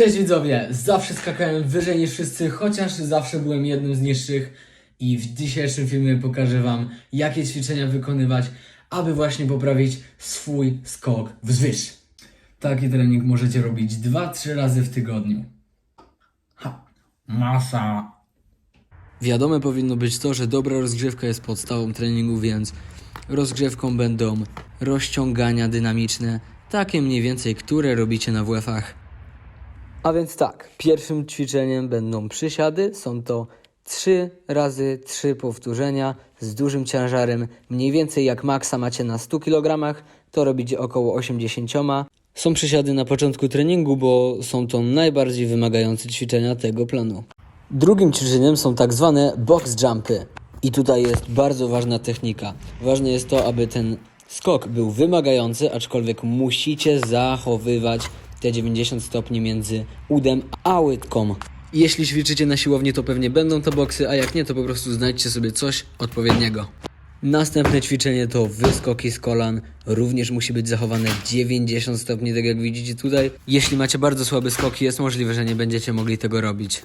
Cześć widzowie, zawsze skakałem wyżej niż wszyscy, chociaż zawsze byłem jednym z niższych i w dzisiejszym filmie pokażę Wam, jakie ćwiczenia wykonywać, aby właśnie poprawić swój skok wzwyż. Taki trening możecie robić 2-3 razy w tygodniu. Ha, masa. Wiadome powinno być to, że dobra rozgrzewka jest podstawą treningu, więc rozgrzewką będą rozciągania dynamiczne, takie mniej więcej, które robicie na WF-ach. A więc tak, pierwszym ćwiczeniem będą przysiady. Są to 3 razy 3 powtórzenia z dużym ciężarem. Mniej więcej jak maksa macie na 100 kg, to robicie około 80. Są przysiady na początku treningu, bo są to najbardziej wymagające ćwiczenia tego planu. Drugim ćwiczeniem są tak zwane box jumpy. I tutaj jest bardzo ważna technika. Ważne jest to, aby ten skok był wymagający, aczkolwiek musicie zachowywać te 90 stopni między udem a łydką. Jeśli ćwiczycie na siłowni, to pewnie będą to boksy, a jak nie, to po prostu znajdźcie sobie coś odpowiedniego. Następne ćwiczenie to wyskoki z kolan. Również musi być zachowane 90 stopni, tak jak widzicie tutaj. Jeśli macie bardzo słabe skoki, jest możliwe, że nie będziecie mogli tego robić.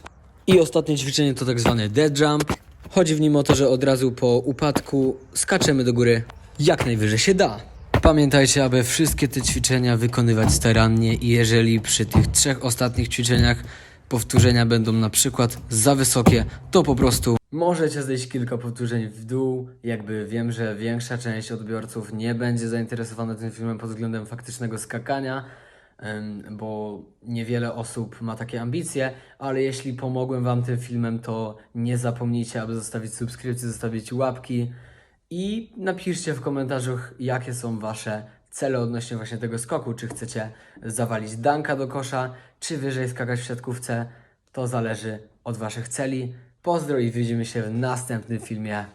I ostatnie ćwiczenie to tak zwany dead jump. Chodzi w nim o to, że od razu po upadku skaczemy do góry jak najwyżej się da. Pamiętajcie, aby wszystkie te ćwiczenia wykonywać starannie i jeżeli przy tych trzech ostatnich ćwiczeniach powtórzenia będą na przykład za wysokie, to po prostu możecie zejść kilka powtórzeń w dół. Jakby wiem, że większa część odbiorców nie będzie zainteresowana tym filmem pod względem faktycznego skakania, bo niewiele osób ma takie ambicje, ale jeśli pomogłem Wam tym filmem, to nie zapomnijcie, aby zostawić subskrypcję, zostawić łapki i napiszcie w komentarzach, jakie są Wasze cele odnośnie właśnie tego skoku. Czy chcecie zawalić danka do kosza, czy wyżej skakać w siatkówce. To zależy od Waszych celi. Pozdro i widzimy się w następnym filmie.